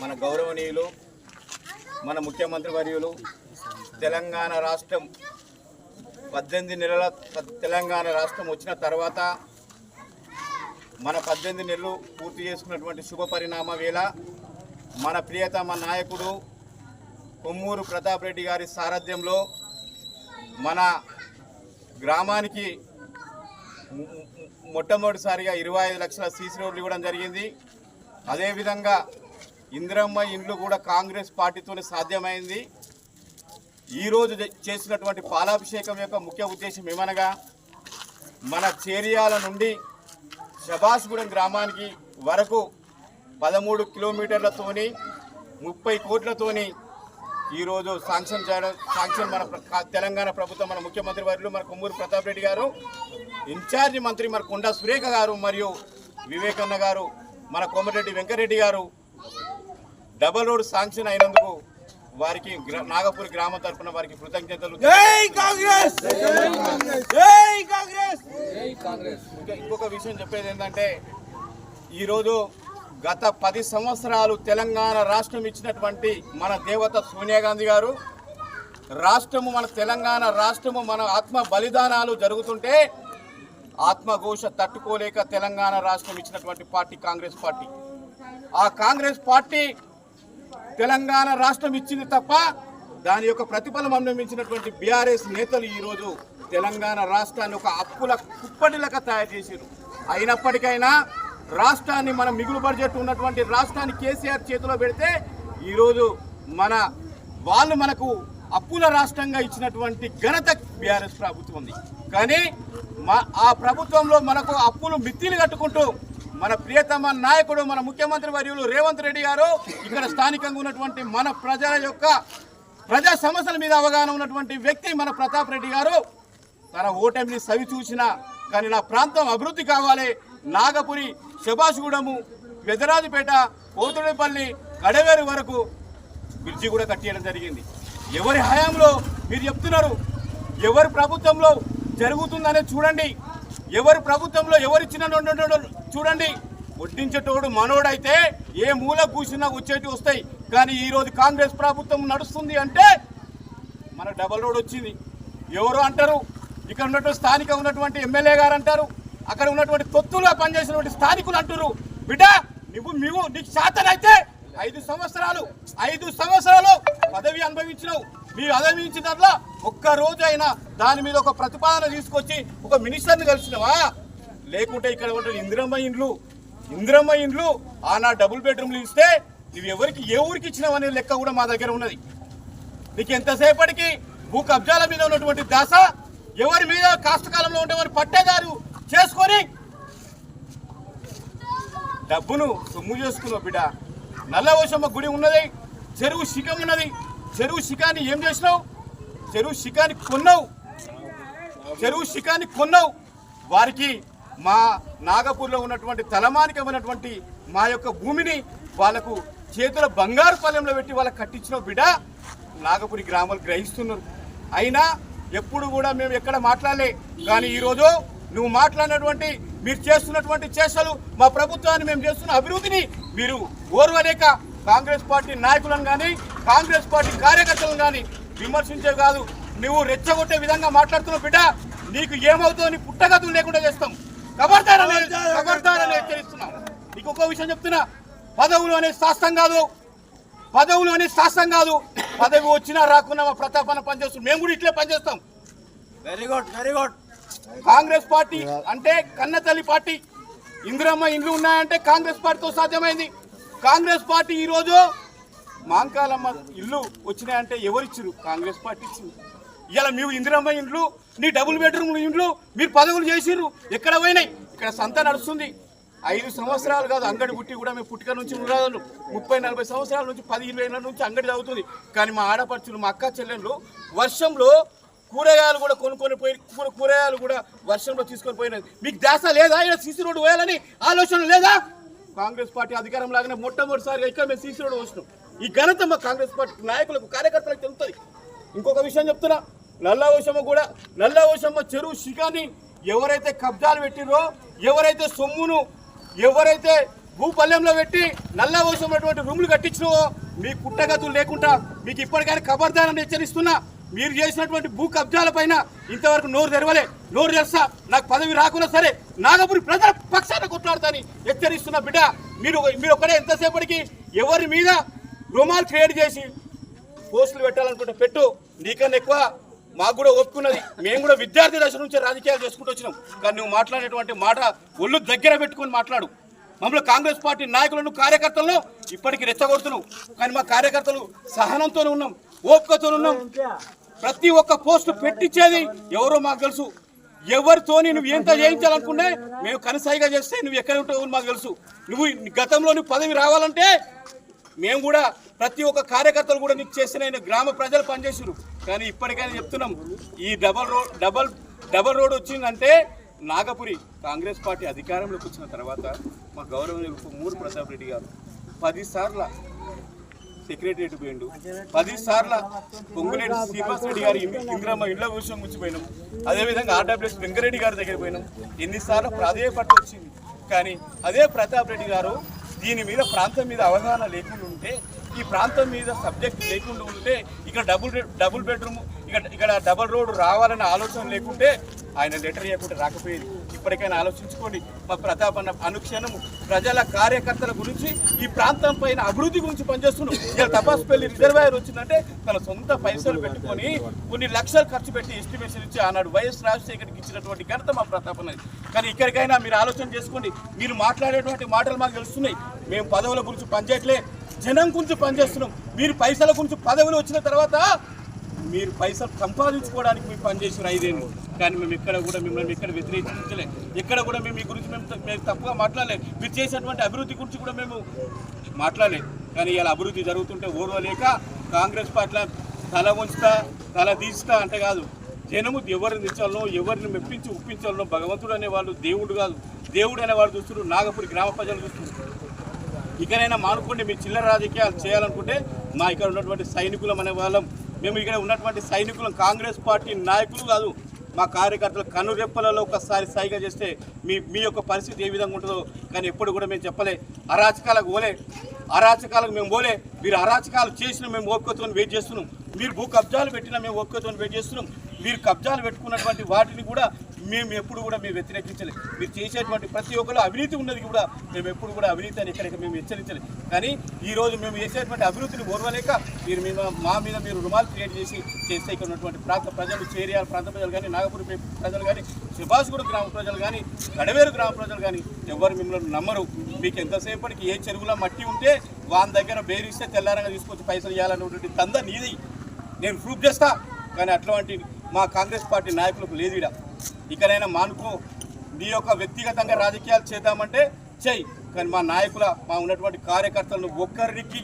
మన గౌరవనీయులు మన ముఖ్యమంత్రి వర్యులు తెలంగాణ రాష్ట్రం పద్దెనిమిది నెలల తెలంగాణ రాష్ట్రం వచ్చిన తర్వాత మన పద్దెనిమిది నెలలు పూర్తి చేసుకున్నటువంటి శుభ పరిణామ వేళ మన ప్రియతమ నాయకుడు కొమ్మూరు ప్రతాప్ రెడ్డి గారి సారథ్యంలో మన గ్రామానికి మొట్టమొదటిసారిగా ఇరవై ఐదు లక్షల సీసీ రోడ్లు ఇవ్వడం జరిగింది. అదేవిధంగా ఇందిరమ్మ ఇండ్లు కూడా కాంగ్రెస్ పార్టీతోనే సాధ్యమైంది. ఈరోజు చేసినటువంటి పాలాభిషేకం యొక్క ముఖ్య ఉద్దేశం ఏమనగా మన చేరియాల నుండి శబాస్గూడెం గ్రామానికి వరకు పదమూడు కిలోమీటర్లతోని ముప్పై కోట్లతోని ఈరోజు శాంక్షన్ చేయడం శాంక్షన్ మన తెలంగాణ ప్రభుత్వం మన ముఖ్యమంత్రి వర్యులు మన కొమ్మూరు ప్రతాప్ రెడ్డి గారు ఇన్ఛార్జి మంత్రి మన కొండా సురేఖ గారు మరియు వివేకన్న గారు మన కోమటిరెడ్డి వెంకరెడ్డి గారు డబల్ రోడ్ శాంక్షన్ అయినందుకు వారికి నాగపూర్ గ్రామం తరఫున వారికి కృతజ్ఞతలు జై కాంగ్రెస్! జై కాంగ్రెస్! ఇంకా ఇంకొక విషయం చెప్పేది ఏంటంటే ఈరోజు గత పది సంవత్సరాలు తెలంగాణ రాష్ట్రం ఇచ్చినటువంటి మన దేవత సోనియా గాంధీ గారు రాష్ట్రము మన తెలంగాణ రాష్ట్రము మన ఆత్మ బలిదానాలు జరుగుతుంటే ఆత్మఘోష తట్టుకోలేక తెలంగాణ రాష్ట్రం ఇచ్చినటువంటి పార్టీ కాంగ్రెస్ పార్టీ. ఆ కాంగ్రెస్ పార్టీ తెలంగాణ రాష్ట్రం ఇచ్చింది తప్ప దాని యొక్క ప్రతిఫలం అనుభవించినటువంటి బీఆర్ఎస్ నేతలు ఈరోజు తెలంగాణ రాష్ట్రాన్ని ఒక అప్పుల కుప్పటిలక తయారు చేశారు అయినప్పటికైనా రాష్ట్రాన్ని మన మిగులు బడ్జెట్ ఉన్నటువంటి రాష్ట్రాన్ని కేసీఆర్ చేతిలో పెడితే ఈరోజు మన వాళ్ళు మనకు అప్పుల రాష్ట్రంగా ఇచ్చినటువంటి ఘనత బీఆర్ఎస్ ప్రభుత్వం ఉంది. కానీ మా ఆ ప్రభుత్వంలో మనకు అప్పులు మిత్తిలు కట్టుకుంటూ మన ప్రియతమ నాయకుడు మన ముఖ్యమంత్రి వర్యులు రేవంత్ రెడ్డి గారు ఇక్కడ స్థానికంగా ఉన్నటువంటి మన ప్రజల యొక్క ప్రజా సమస్యల మీద అవగాహన ఉన్నటువంటి వ్యక్తి మన ప్రతాప్ రెడ్డి గారు. తన ఓటమిని సవి చూసిన కానీ నా ప్రాంతం అభివృద్ధి కావాలి. నాగపురి శబాషగూడెము వెదరాజుపేట కోతుడిపల్లి కడవేరు వరకు బ్రిడ్జి కూడా కట్టేయడం జరిగింది. ఎవరి హయాంలో మీరు చెప్తున్నారు? ఎవరి ప్రభుత్వంలో జరుగుతుందనే చూడండి. ఎవరి ప్రభుత్వంలో ఎవరిచ్చిన చూడండి. వడ్డించేటోడు మనోడైతే ఏ మూల కూర్చున్నా వచ్చేటి వస్తాయి. కానీ ఈరోజు కాంగ్రెస్ ప్రభుత్వం నడుస్తుంది అంటే మన డబల్ రోడ్ వచ్చింది. ఎవరు అంటారు? ఇక్కడ ఉన్నటువంటి స్థానిక ఉన్నటువంటి ఎమ్మెల్యే గారు అంటారు. అక్కడ ఉన్నటువంటి తొత్తులుగా పనిచేసినటువంటి స్థానికులు అంటారు బిడ్డ నువ్వు నువ్వు నీకు శాతనైతే ఐదు సంవత్సరాలు ఐదు సంవత్సరాలు పదవి అనుభవించినావు. మీరు అనుభవించిన దాంట్లో ఒక్క రోజు అయినా దాని మీద ఒక ప్రతిపాదన తీసుకొచ్చి ఒక మినిస్టర్ని కలిసినవా? లేకుంటే ఇక్కడ ఉంటుంది ఇందిరమ్మ ఇండ్లు. ఇందిరమ్మ ఇండ్లు ఆనా డబుల్ బెడ్రూమ్లు ఇస్తే నువ్వు ఎవరికి ఏ ఊరికి ఇచ్చినావు అనే లెక్క కూడా మా దగ్గర ఉన్నది. నీకు ఎంతసేపటికి భూ కబ్జాల మీద ఉన్నటువంటి దాస ఎవరి మీద కాష్టకాలంలో ఉండేవారు పట్టేదారు చేసుకొని డబ్బును సొమ్ము చేసుకున్నావు బిడ్డ. నల్లవశమ్మ గుడి ఉన్నది. చెరువు శిఖం ఉన్నది. చెరువు శిఖాన్ని ఏం చేసినావు? చెరువు శిఖాన్ని కొన్నావు. చెరువు శిఖాన్ని కొన్నావు. వారికి మా నాగపూర్లో ఉన్నటువంటి తలమానికమైనటువంటి మా యొక్క భూమిని వాళ్ళకు చేతుల బంగారు పల్లెంలో పెట్టి వాళ్ళకి కట్టించిన బిడ్డ. నాగపురి గ్రామాలు గ్రహిస్తున్నారు. అయినా ఎప్పుడు కూడా మేము ఎక్కడ మాట్లాడలే. కానీ ఈరోజు నువ్వు మాట్లాడినటువంటి మీరు చేస్తున్నటువంటి చేష్టలు మా ప్రభుత్వాన్ని మేము చేస్తున్న అభివృద్ధిని మీరు ఓర్వలేక కాంగ్రెస్ పార్టీ నాయకులను కానీ కాంగ్రెస్ పార్టీ కార్యకర్తలను కానీ విమర్శించే కాదు. నువ్వు రెచ్చగొట్టే విధంగా మాట్లాడుతున్న బిడ్డ. నీకు ఏమవుతుందో నీ పుట్టగతులు లేకుండా చేస్తాం. కబర్దారని కబర్దారని హెచ్చరిస్తున్నాం. నీకు ఒక విషయం చెప్తున్నా. పదవులు అనేది శాస్త్రం కాదు. పదవులు అనేది శాస్త్రం కాదు. పదవి వచ్చినా రాకున్నా మా ప్రతాపన పనిచేస్తాం మేము కూడా ఇట్లే పనిచేస్తాం. Very good very good Congress party అంటే కన్నతల్లి పార్టీ. ఇందిరమ్మ ఇండ్లు ఉన్నాయంటే కాంగ్రెస్ పార్టీతో సాధ్యమైంది. కాంగ్రెస్ పార్టీ ఈరోజు మాంకాలమ్మ ఇల్లు వచ్చినాయంటే ఎవరిచ్చిరు? కాంగ్రెస్ పార్టీ ఇచ్చింది. ఇలా మీరు ఇందిరమ్మ ఇండ్లు నీ డబుల్ బెడ్రూమ్ ఇండ్లు మీరు పదవులు చేసిర్రు. ఎక్కడ పోయినాయి? ఇక్కడ సంత నడుస్తుంది. ఐదు సంవత్సరాలు కాదు అంగడి గుట్టి కూడా మేము పుట్టుక నుంచి ఉండదు ముప్పై నలభై సంవత్సరాల నుంచి పది ఇరవై ఏళ్ళ నుంచి అంగడి అవుతుంది కానీ మా ఆడపడుచులు మా అక్క చెల్లెళ్ళు వర్షంలో కూరగాయలు కూడా కొనుక్కొని పోయి కూరగాయలు కూడా వర్షంలో తీసుకొని పోయినది మీకు దాస లేదా? ఇలా సీసీ రోడ్డు పోయాలని ఆలోచన లేదా? కాంగ్రెస్ పార్టీ అధికారం లాగానే మొట్టమొదటిసారి ఇక్కడ మేము సీసీ రోడ్డు వచ్చినాం. ఈ ఘనత మా కాంగ్రెస్ పార్టీ నాయకులకు కార్యకర్తలకు తెలుస్తుంది. ఇంకొక విషయం చెప్తున్నా నల్ల ఓషమ్మ కూడా నల్లా ఓషమ్మ చెరువు శిఖాన్ని ఎవరైతే కబ్జాలు పెట్టిరో ఎవరైతే సొమ్మును ఎవరైతే భూపల్లెంలో పెట్టి నల్లా అవసరమైనటువంటి రూములు కట్టించినవో మీ పుట్టగతులు లేకుండా మీకు ఇప్పటికైనా ఖబర్దారని హెచ్చరిస్తున్నా. మీరు చేసినటువంటి భూ కబ్జాల పైన ఇంతవరకు నోరు తెరవలే. నోరు తెరుస్తా నాకు పదవి రాకున్నా సరే నాగపురి ప్రజల పక్షాన కొట్లాడతాని హెచ్చరిస్తున్న బిడ్డ మీరు మీరు ఒక్కడే ఎంతసేపటికి ఎవరి మీద రుమాలు క్రియేట్ చేసి పోస్టులు పెట్టాలనుకుంటే పెట్టు. నీకన్నా ఎక్కువ మాకు కూడా ఒప్పుకున్నది. మేము కూడా విద్యార్థి దశ నుంచి రాజకీయాలు చేసుకుంటూ వచ్చినాం. కానీ నువ్వు మాట్లాడేటువంటి మాట ఒళ్ళు దగ్గర పెట్టుకొని మాట్లాడు. మమ్మల్ని కాంగ్రెస్ పార్టీ నాయకులను కార్యకర్తలను ఇప్పటికి రెచ్చగొడుతున్నావు. కానీ మా కార్యకర్తలు సహనంతోనే ఉన్నాం. ఓపికతో ఉన్నాం ప్రతి ఒక్క పోస్టు పెట్టించేది ఎవరో మాకు తెలుసు. ఎవరితోని నువ్వు ఎంత చేయించాలనుకున్నా మేము కనసాయిగా చేస్తే నువ్వు ఎక్కడ ఉంటావు మాకు తెలుసు. నువ్వు గతంలో నువ్వు పదవి రావాలంటే మేము కూడా ప్రతి ఒక్క కార్యకర్తలు కూడా నీకు చేసిన గ్రామ ప్రజలు పనిచేసారు కానీ ఇప్పటికైనా చెప్తున్నాం ఈ double road double double road వచ్చిందంటే నాగపురి కాంగ్రెస్ పార్టీ అధికారంలోకి వచ్చిన తర్వాత మా గౌరవనీయులు మూడు ప్రతాప్ రెడ్డి గారు పదిసార్ల సెక్రటరియట్ పోయిండు? పది సార్ల పొంగులేటి శ్రీనివాస్ రెడ్డి గారి ఇన్- ఇందిరమ్మ ఇళ్ళ విషయం గురించి పోయినాం అదేవిధంగా ఆర్డబ్ల్యూఎస్ వెంకరెడ్డి గారి దగ్గర పోయినాం. ఎన్నిసార్లు ప్రాధేయపట్టు వచ్చింది. కానీ అదే ప్రతాప్ రెడ్డి గారు దీని మీద ప్రాంతం మీద అవగాహన లేకుండా ఉంటే ఈ ప్రాంతం మీద సబ్జెక్ట్ లేకుండా ఉంటే ఇక్కడ డబుల్ డబుల్ బెడ్రూమ్ ఇక్కడ ఇక్కడ డబుల్ రోడ్ రావాలనే ఆలోచన లేకుంటే ఆయన లెటర్ ఇవ్వకుండా రాకపోయేది. ఇప్పటికైనా ఆలోచించుకోండి. మా ప్రతాప్ అన్న అనుక్షణము ప్రజల కార్యకర్తల గురించి ఈ ప్రాంతం పైన అభివృద్ధి గురించి పనిచేస్తున్నాం. ఇలా తపాసుపల్లి రిజర్వాయర్ వచ్చిందంటే తన సొంత పైసలు పెట్టుకొని కొన్ని లక్షలు ఖర్చు పెట్టి ఎస్టిమేషన్ ఇచ్చి ఆనాడు వైఎస్ రాజశేఖర్కి ఇచ్చినటువంటి ఘనత మా ప్రతాప్ అన్నది కానీ ఇక్కడికైనా మీరు ఆలోచన చేసుకోండి. మీరు మాట్లాడేటువంటి మాటలు మాకు తెలుస్తున్నాయి. మేము పదవుల గురించి పనిచేయట్లే. జనం గురించి పనిచేస్తున్నాం. మీరు పైసల గురించి పదవులు వచ్చిన తర్వాత మీరు పైసలు సంపాదించుకోవడానికి మీరు పనిచేసిన ఐదేళ్ళు. కానీ మేము ఇక్కడ కూడా మిమ్మల్ని ఇక్కడ వ్యతిరేకించలే ఎక్కడ కూడా మేము మీ గురించి మేము మేము తప్పుగా మాట్లాడలేదు. మీరు చేసినటువంటి అభివృద్ధి గురించి కూడా మేము మాట్లాడలేదు. కానీ ఇలా అభివృద్ధి జరుగుతుంటే ఓర్వలేక కాంగ్రెస్ పార్టీల తల ఉంచుతా తల తీస్తా అంటే కాదు. జనము ఎవరిని తెచ్చాలో ఎవరిని మెప్పించి ఒప్పించాలో భగవంతుడు అనేవాళ్ళు దేవుడు కాదు. దేవుడు అనేవాడు చూస్తున్నారు. నాగపూడి గ్రామ ప్రజలు చూస్తున్నారు. ఇకనైనా మానుకోండి మీ చిల్లర రాజకీయాలు చేయాలనుకుంటే మా ఇక్కడ ఉన్నటువంటి సైనికులం అనే వాళ్ళం మేము ఇక్కడ ఉన్నటువంటి సైనికులు కాంగ్రెస్ పార్టీ నాయకులు కాదు మా కార్యకర్తలు కనురెప్పలలో ఒకసారి సైగా చేస్తే మీ మీ యొక్క పరిస్థితి ఏ విధంగా ఉంటుందో కానీ ఎప్పుడు కూడా మేము చెప్పలే. అరాచకాలకు పోలే. అరాచకాలకు మేము పోలే. మీరు అరాచకాలు చేసిన మేము ఓపికతో వెయిట్ చేస్తున్నాం. మీరు భూ కబ్జాలు పెట్టినా మేము ఓపికతో వెయిట్ చేస్తున్నాం. మీరు కబ్జాలు పెట్టుకున్నటువంటి వాటిని కూడా మేము ఎప్పుడు కూడా మేము వ్యతిరేకించలేదు మీరు చేసేటువంటి ప్రతి ఒక్కరు అవినీతి ఉన్నది కూడా మేము ఎప్పుడు కూడా అవినీతి అని ఎక్కడికి మేము హెచ్చరించలేదు కానీ ఈ రోజు మేము చేసేటువంటి అభివృద్ధిని ఓర్వలేక మీరు మీద మా మీద మీరు రుమాలు క్రియేట్ చేసి చేస్తే ఇక్కడ ఉన్నటువంటి ప్రాంత ప్రజలు చేరియాల ప్రాంత ప్రజలు కానీ నాగపూర్ ప్రజలు కానీ సుభాష్గూడ గ్రామ ప్రజలు కానీ గడవేరు గ్రామ ప్రజలు కానీ ఎవరు మిమ్మల్ని నమ్మరు. మీకు ఎంతసేపటికి ఏ చెరువులో మట్టి ఉంటే వాళ్ళ దగ్గర బేరిస్తే తెల్లారంగా తీసుకొచ్చి పైసలు ఇవ్వాలనేటువంటి తంద నీది. నేను ప్రూఫ్ చేస్తా. కానీ అట్లాంటి మా కాంగ్రెస్ పార్టీ నాయకులకు లేదు ఇలా ఇకనైనా మానుకో నీ యొక్క వ్యక్తిగతంగా రాజకీయాలు చేద్దామంటే చెయ్యి. కానీ మా నాయకుల మా ఉన్నటువంటి కార్యకర్తలను ఒక్కరికి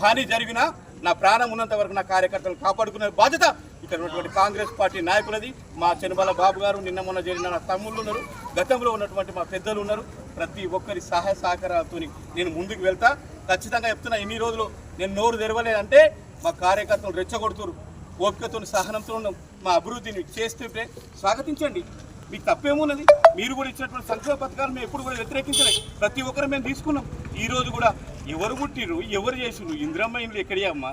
హాని జరిగినా నా ప్రాణం ఉన్నంత వరకు నా కార్యకర్తలను కాపాడుకునే బాధ్యత ఇక్కడ ఉన్నటువంటి కాంగ్రెస్ పార్టీ నాయకులది. మా చెనుబల బాబు గారు నిన్న మొన్న జరిగిన నా తమ్ముళ్ళు ఉన్నారు. గతంలో ఉన్నటువంటి మా పెద్దలు ఉన్నారు. ప్రతి ఒక్కరి సహాయ సహకారాలతో నేను ముందుకు వెళ్తా. ఖచ్చితంగా చెప్తున్నా ఇన్ని రోజులు నేను నోరు తెరవలేదంటే మా కార్యకర్తలు రెచ్చగొడుతున్నారు ఓపికతో సహనంతో ఉన్నాం మా అభివృద్ధిని చేస్తుంటే స్వాగతించండి. మీకు తప్పేమున్నది మీరు కూడా ఇచ్చినటువంటి సంక్షేమ పథకాలు మేము ఎప్పుడు కూడా వ్యతిరేకించలేదు. ప్రతి ఒక్కరు మేము తీసుకున్నాం. ఈరోజు కూడా ఎవరు పుట్టిరు ఎవరు చేసిండ్రు ఇందిరమ్మ ఇండ్లు ఎక్కడే అమ్మా?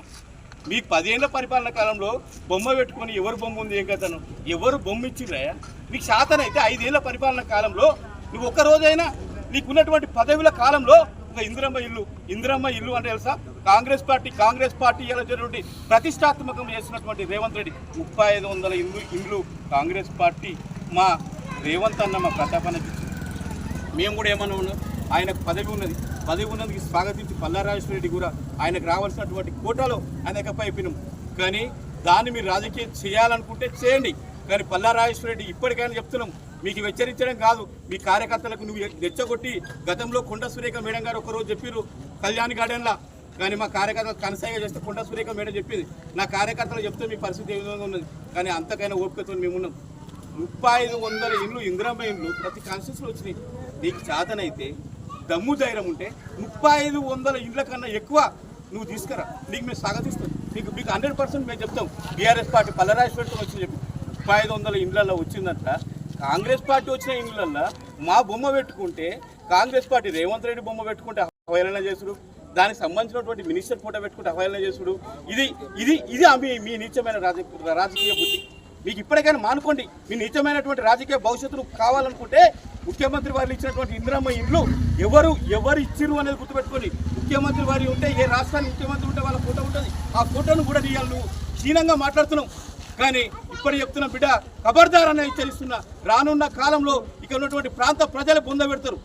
మీకు పదేళ్ళ పరిపాలన కాలంలో బొమ్మ పెట్టుకొని ఎవరు బొమ్మ ఉంది ఏం కథను ఎవరు బొమ్మ ఇచ్చిర్రాయా మీకు అయితే ఐదేళ్ళ పరిపాలన కాలంలో నువ్వు ఒక్క రోజైనా నీకున్నటువంటి పదవుల కాలంలో ఒక ఇందిరమ్మ ఇల్లు ఇందిరమ్మ ఇల్లు అంటే తెలుసా? కాంగ్రెస్ పార్టీ కాంగ్రెస్ పార్టీ ఇలా జరిగినటువంటి ప్రతిష్టాత్మకం చేసినటువంటి రేవంత్ రెడ్డి ముప్పై ఐదు వందల ఇండ్లు ఇండ్లు కాంగ్రెస్ పార్టీ మా రేవంత్ అన్న మా ప్రతాపానికి ఇచ్చింది. మేము కూడా ఏమన్నా ఉన్నాం? ఆయనకు పదవి ఉన్నది. పదవి ఉన్నందుకు స్వాగతించి పల్లారాజేశ్వర రెడ్డి కూడా ఆయనకు రావాల్సినటువంటి కోటాలో ఆయనకు పైపినాం కానీ దాన్ని మీరు రాజకీయం చేయాలనుకుంటే చేయండి. కానీ పల్లారాజేశ్వర రెడ్డి ఇప్పటికైనా చెప్తున్నాం మీకు హెచ్చరించడం కాదు. మీ కార్యకర్తలకు నువ్వు రెచ్చగొట్టి గతంలో కొండ సురేఖ మేడం గారు ఒకరోజు చెప్పారు కళ్యాణ్ గార్డెన్లో కానీ మా కార్యకర్తలు కనసాగా చేస్తే కొండ సురేఖ మేడం చెప్పింది. నా కార్యకర్తలు చెప్తే మీ పరిస్థితి ఏ విధంగా ఉన్నది? కానీ అంతకైనా ఓపికతో మేము ఉన్నాం. ముప్పై ఐదు వందల ఇండ్లు ఇందిరమ్మ ఇండ్లు ప్రతి కాన్స్టిట్యూన్సీలో వచ్చినాయి. నీకు చేతనైతే దమ్ము ధైర్యం ఉంటే ముప్పై ఐదు వందల ఇండ్ల కన్నా ఎక్కువ నువ్వు తీసుకురా. నీకు మేము స్వాగతిస్తాం. నీకు మీకు హండ్రెడ్ పర్సెంట్ మేము చెప్తాం. బీఆర్ఎస్ పార్టీ పల్లరాజేశ్వరితో వచ్చి చెప్పి. ముప్పై ఐదు వందల ఇండ్లలో వచ్చిందంట. కాంగ్రెస్ పార్టీ వచ్చిన ఇండ్లల్లో మా బొమ్మ పెట్టుకుంటే కాంగ్రెస్ పార్టీ రేవంత్ రెడ్డి బొమ్మ పెట్టుకుంటే అవహేళన చేసుడు దానికి సంబంధించినటువంటి మినిస్టర్ ఫోటో పెట్టుకుంటే అవహేళన చేసుడు ఇది ఇది ఇది మీ నీచమైన రాజకీయ రాజకీయ బుద్ధి. మీకు ఇప్పటికైనా మానుకోండి. మీ నీచమైనటువంటి రాజకీయ భవిష్యత్తును కావాలనుకుంటే ముఖ్యమంత్రి వారు ఇచ్చినటువంటి ఇందిరమ్మ ఇండ్లు ఎవరు ఎవరు ఇచ్చిరు అనేది గుర్తుపెట్టుకోండి. ముఖ్యమంత్రి వారి ఉంటే ఏ రాష్ట్రానికి ముఖ్యమంత్రి ఉంటే వాళ్ళ ఫోటో ఉంటుంది. ఆ ఫోటోను కూడా తీయాలి నువ్వు. క్షీణంగా మాట్లాడుతున్నావు. కానీ ఇప్పుడు చెప్తున్న బిడ్డ కబర్దార్ అనే హెచ్చరిస్తున్నా. రానున్న కాలంలో ఇక్కడ ఉన్నటువంటి ప్రాంత ప్రజలు పొందబెడతారు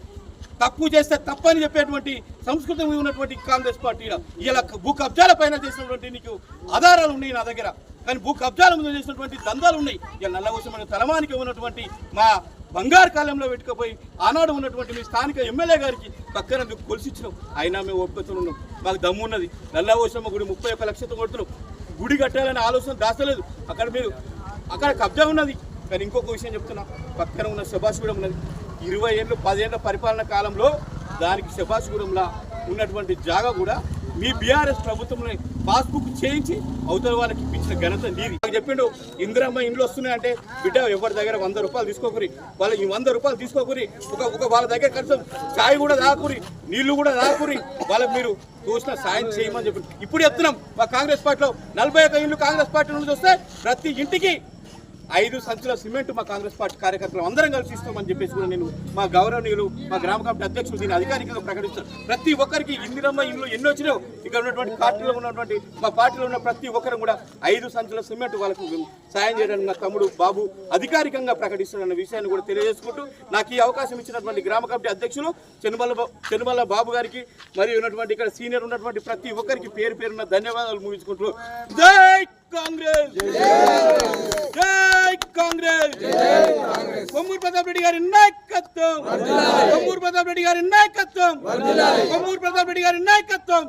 తప్పు చేస్తే తప్పని చెప్పేటువంటి సంస్కృతం ఉన్నటువంటి కాంగ్రెస్ పార్టీ ఇలా భూ కబ్జాల పైన చేసినటువంటి నీకు ఆధారాలు ఉన్నాయి నా దగ్గర. కానీ భూ కబ్జాల మీద చేసినటువంటి దందాలు ఉన్నాయి. ఇలా నల్లవసమైన తలమానికి ఉన్నటువంటి మా బంగారు కాలంలో పెట్టుకుపోయి ఆనాడు ఉన్నటువంటి మీ స్థానిక ఎమ్మెల్యే గారికి పక్కన నువ్వు కొలిసిచ్చినాం అయినా మేము ఒప్పుతున్నాం మాకు దమ్ము ఉన్నది. నల్లవసమ్మ గుడి ముప్పై ఒక్క లక్షతో కొడుతున్నాం. గుడి కట్టాలనే ఆలోచన దాచలేదు అక్కడ మీరు అక్కడ కబ్జా ఉన్నది. కానీ ఇంకొక విషయం చెప్తున్నా. పక్కన ఉన్న సుభాష్గూడెం ఉన్నది. ఇరవై ఏళ్ళు పదేళ్ళ పరిపాలన కాలంలో దానికి సుభాష్గూడెంలో ఉన్నటువంటి జాగా కూడా మీ బీఆర్ఎస్ ప్రభుత్వంలో పాస్బుక్ చేయించి అవతల వాళ్ళకి ఇప్పించిన ఘనత నీది. చెప్పిండు ఇందిరమ్మ ఇండ్లు వస్తున్నాయంటే బిడ్డ ఎవరి దగ్గర వంద రూపాయలు తీసుకోకురి వాళ్ళ ఈ వంద రూపాయలు తీసుకోకురి ఒక ఒక వాళ్ళ దగ్గర కనీసం ఛాయ్ కూడా తాకురి నీళ్ళు కూడా తాకురి వాళ్ళకి మీరు చూసిన సాయం చేయమని చెప్పి. ఇప్పుడు చెప్తున్నాం మా కాంగ్రెస్ పార్టీలో నలభై ఒక్క ఇల్లు కాంగ్రెస్ పార్టీ నుండి వస్తే ప్రతి ఇంటికి ఐదు సంచుల సిమెంట్ మా కాంగ్రెస్ పార్టీ కార్యకర్తలు అందరం కలిసి ఇస్తామని చెప్పేసి కూడా నేను మా గౌరవనీయులు మా గ్రామ కమిటీ అధ్యక్షులు దీన్ని అధికారికంగా ప్రకటిస్తారు ప్రతి ఒక్కరికి ఇందిరమ్మ ఇల్లు ఎన్ని వచ్చినాయో ఇక్కడ ఉన్నటువంటి పార్టీలో ఉన్నటువంటి మా పార్టీలో ఉన్న ప్రతి ఒక్కరు కూడా ఐదు సంచుల సిమెంట్ వాళ్ళకు సాయం చేయడానికి నా తమ్ముడు బాబు అధికారికంగా ప్రకటిస్తున్న విషయాన్ని కూడా తెలియజేసుకుంటూ నాకు ఈ అవకాశం ఇచ్చినటువంటి గ్రామ కమిటీ అధ్యక్షులు చెనుమల్ల చెనుమల్ల బాబు గారికి మరియు ఉన్నటువంటి ఇక్కడ సీనియర్ ఉన్నటువంటి ప్రతి ఒక్కరికి పేరు పేరున్న ధన్యవాదాలు ముగించుకుంటూ జై కాంగ్రెస్! జై కాంగ్రెస్! కొమ్మూరు ప్రతాప్ రెడ్డి గారి నాయకత్వం! కొమ్మూరు ప్రతాప్ రెడ్డి గారి నాయకత్వం! కొమ్మూరు ప్రతాప్ రెడ్డి గారి నాయకత్వం!